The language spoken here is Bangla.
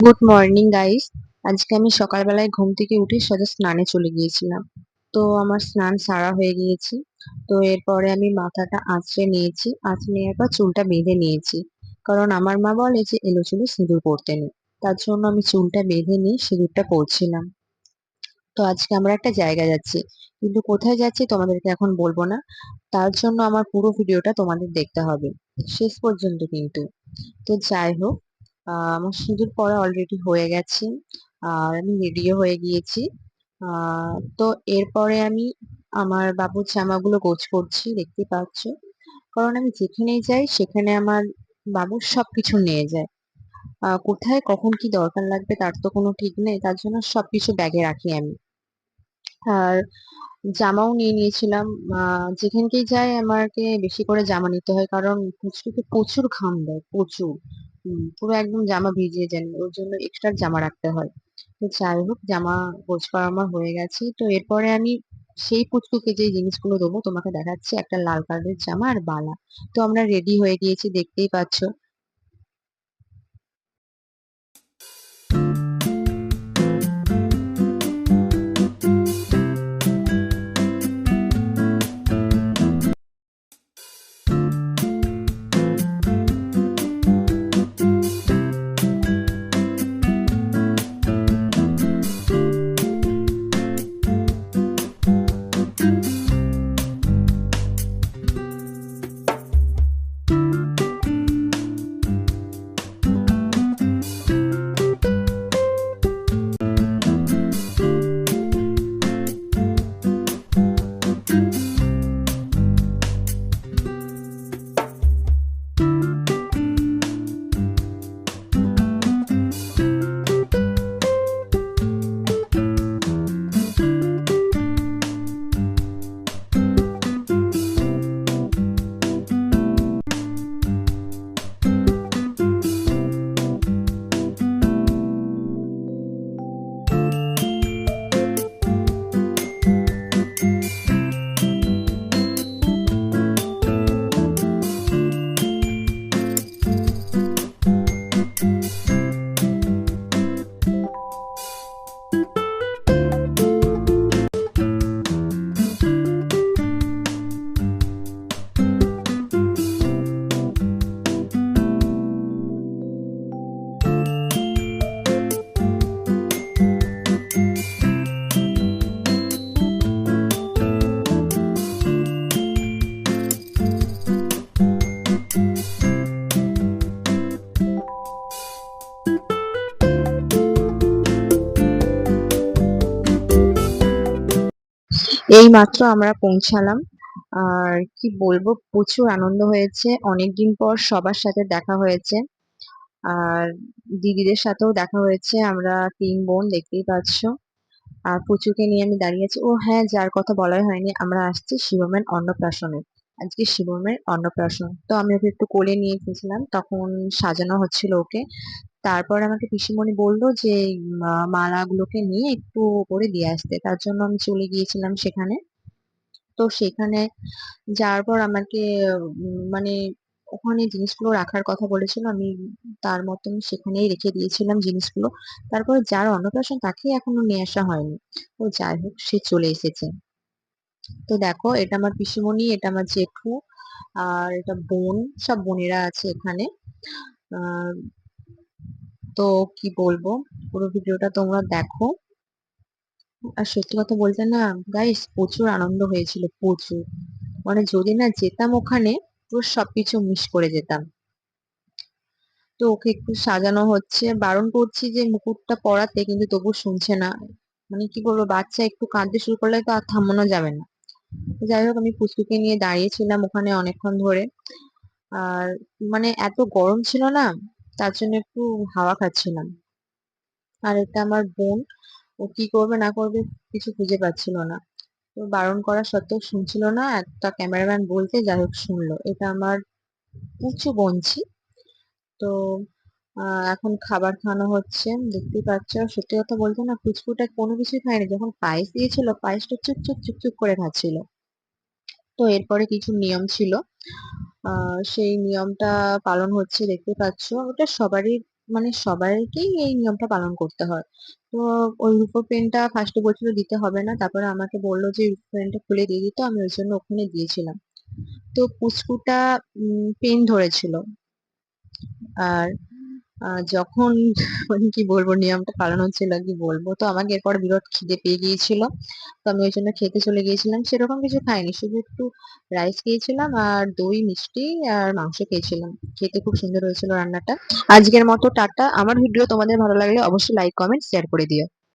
গুড মর্নিং গাইস আজকে আমি সকালবেলায় ঘুম থেকে উঠে সোজা স্নানে চলে গিয়েছিলাম। তো আমার স্নান সারা হয়ে গিয়েছে। তো এরপরে আমি মাথাটা আঁচড়ে নিয়েছি। আঁচড়ে নেওয়ার পর চুলটা বেঁধে নিয়েছি। কারণ আমার মা বলে যে, এলো চুলে সিঁদুর পরতে নেই তার জন্য আমি চুলটা বেঁধে নিয়ে সিঁদুরটা পরছিলাম তো আজকে আমরা একটা জায়গা যাচ্ছি। কিন্তু কোথায় যাচ্ছি তোমাদেরকে এখন বলব না। তার জন্য আমার পুরো ভিডিওটা তোমাদের দেখতে হবে। শেষ পর্যন্ত কিন্তু। তো যাই হোক আমার সিঁদুর পরা অলরেডি হয়ে গেছে। আর আমি রেডিও হয়ে গিয়েছি। তো এরপরে আমি আমার বাবুর জামাগুলো গোছ করছি, দেখতে পাচ্ছ। কারণ আমি যেখানেই যাই, সেখানে আমার বাবুর সবকিছু নিয়ে যায়। কোথায়, কখন কি দরকার লাগবে তার তো কোনো ঠিক নেই, তার জন্য সবকিছু ব্যাগে রাখি আমি। আর জামাও নিয়ে নিয়েছিলাম। যেখানকেই যাই আমাকে বেশি করে জামা নিতে হয়, কারণ পুচকুকে প্রচুর ঘাম দেয়, প্রচুর। পুরো একদম জামা ভিজিয়ে যায়। ওর জন্য এক্সট্রা জামা রাখতে হয়। তো যাই হোক, জামা গোছ করা আমার হয়ে গেছে। তো এরপরে আমি সেই পুচকুকে যে জিনিসগুলো দেবো। তোমাকে দেখাচ্ছি একটা লাল কালারের জামা আর বালা। তো আমরা রেডি হয়ে গিয়েছি, দেখতেই পাচ্ছো। এই মাত্র আমরা পৌঁছালাম। আর কি বলব, প্রচুর আনন্দ হয়েছে। অনেকদিন পর সবার সাথে দেখা হয়েছে। আর দিদিদের সাথেও দেখা হয়েছে। আমরা তিন বোন দেখতেই পাচ্ছো। আর পুচুকে নিয়ে আমি দাঁড়িয়ে আছি। ও হ্যাঁ যার কথা বলাই হয়নি, আমরা আসছি শিবমের অন্নপ্রাশনে। আজকে শিবমের অন্নপ্রাশন। তো আমি ওকে একটু কোলে নিয়ে গেছিলাম, তখন সাজানো হচ্ছিল ওকে। তারপর আমাকে পিসিমণি বলল যে মালাগুলোকে নিয়ে একটু করে দিয়ে আসতে। তার জন্য আমি চলে গিয়েছিলাম সেখানে। তো সেখানে যাওয়ার পর আমাকে মানে ওখানে জিনিসগুলো রাখার কথা বলেছিল। আমি তার মতন সেখানেই রেখে দিয়েছিলাম জিনিসগুলো। তারপর যার অন্নপ্রাশন তাকে এখনও নিয়ে আসা হয়নি। তো যাই হোক, সে চলে এসেছে। তো দেখো, এটা আমার পিসিমণি, এটা আমার জেঠু, আর এটা বোন, সব বোনেরা আছে এখানে। তো কি বলব? পুরো ভিডিওটা তোমরা দেখো। আর সত্যি কথা বলতে না গাইস প্রচুর আনন্দ হয়েছিল, প্রচুর। মানে যদি না যেতাম ওখানে, পুরো সবকিছু মিস করে যেতাম। তো ওকে একটু সাজানো হচ্ছে। বারণ করছি যে মুকুটটা পরাতে, কিন্তু তবু শুনছে না। মানে কি বলব, বাচ্চা একটু কাঁদতে শুরু করলে তো আর থামানো যাবে না। যাই হোক, আমি পুচকুকে নিয়ে দাঁড়িয়েছিলাম ওখানে অনেকক্ষণ ধরে। আর মানে এত গরম ছিল না তার জন্য একটু হাওয়া খাচ্ছিলাম। আর এটা আমার বোন, ও কি করবে না করবে কিছু খুঁজে পাচ্ছিল না। তো বারণ করা সত্ত্বেও শুনছিল না, একটা ক্যামেরাম্যান বলতে যাই হোক শুনলো। এটা আমার উঁচু বোনছি তো এখন খাবার খাওয়ানো হচ্ছে, দেখতেই পাচ্ছ। সত্যি কথা বলতে না পুচকুটা কোনো কিছুই খায়নি। যখন পায়েস দিয়েছিল, পায়েসটা চুপ চুপ চুপ চুপ করে খাচ্ছিল। তো এরপরে কিছু নিয়ম ছিল। সেই নিয়মটা পালন হচ্ছে, দেখতে পাচ্ছ। ওটা সবারই মানে সবাইকেই এই নিয়মটা পালন করতে হয়। তো ওই রুপো পেনটা ফার্স্টে বলছিল দিতে হবে না, তারপরে আমাকে বলল যে রুপো পেনটা খুলে দিয়ে দিতে আমি ওই জন্য ওখানে দিয়েছিলাম। তো পুচকুটা পেন ধরেছিল। আর যখন মানে কি বলব, নিয়মটা পালন হচ্ছিল কি বলব, তো আমাকে এরপর বিরাট খিদে পেয়ে গিয়েছিল। তো আমি ওই জন্য খেতে চলে গিয়েছিলাম। সেরকম কিছু খাইনি, শুধু একটু রাইস খেয়েছিলাম আর দই, মিষ্টি আর মাংস খেয়েছিলাম। খেতে খুব সুন্দর হয়েছিল রান্নাটা। আজকের মতো টাটা। আমার ভিডিও তোমাদের ভালো লাগলে অবশ্যই লাইক কমেন্ট শেয়ার করে দিও।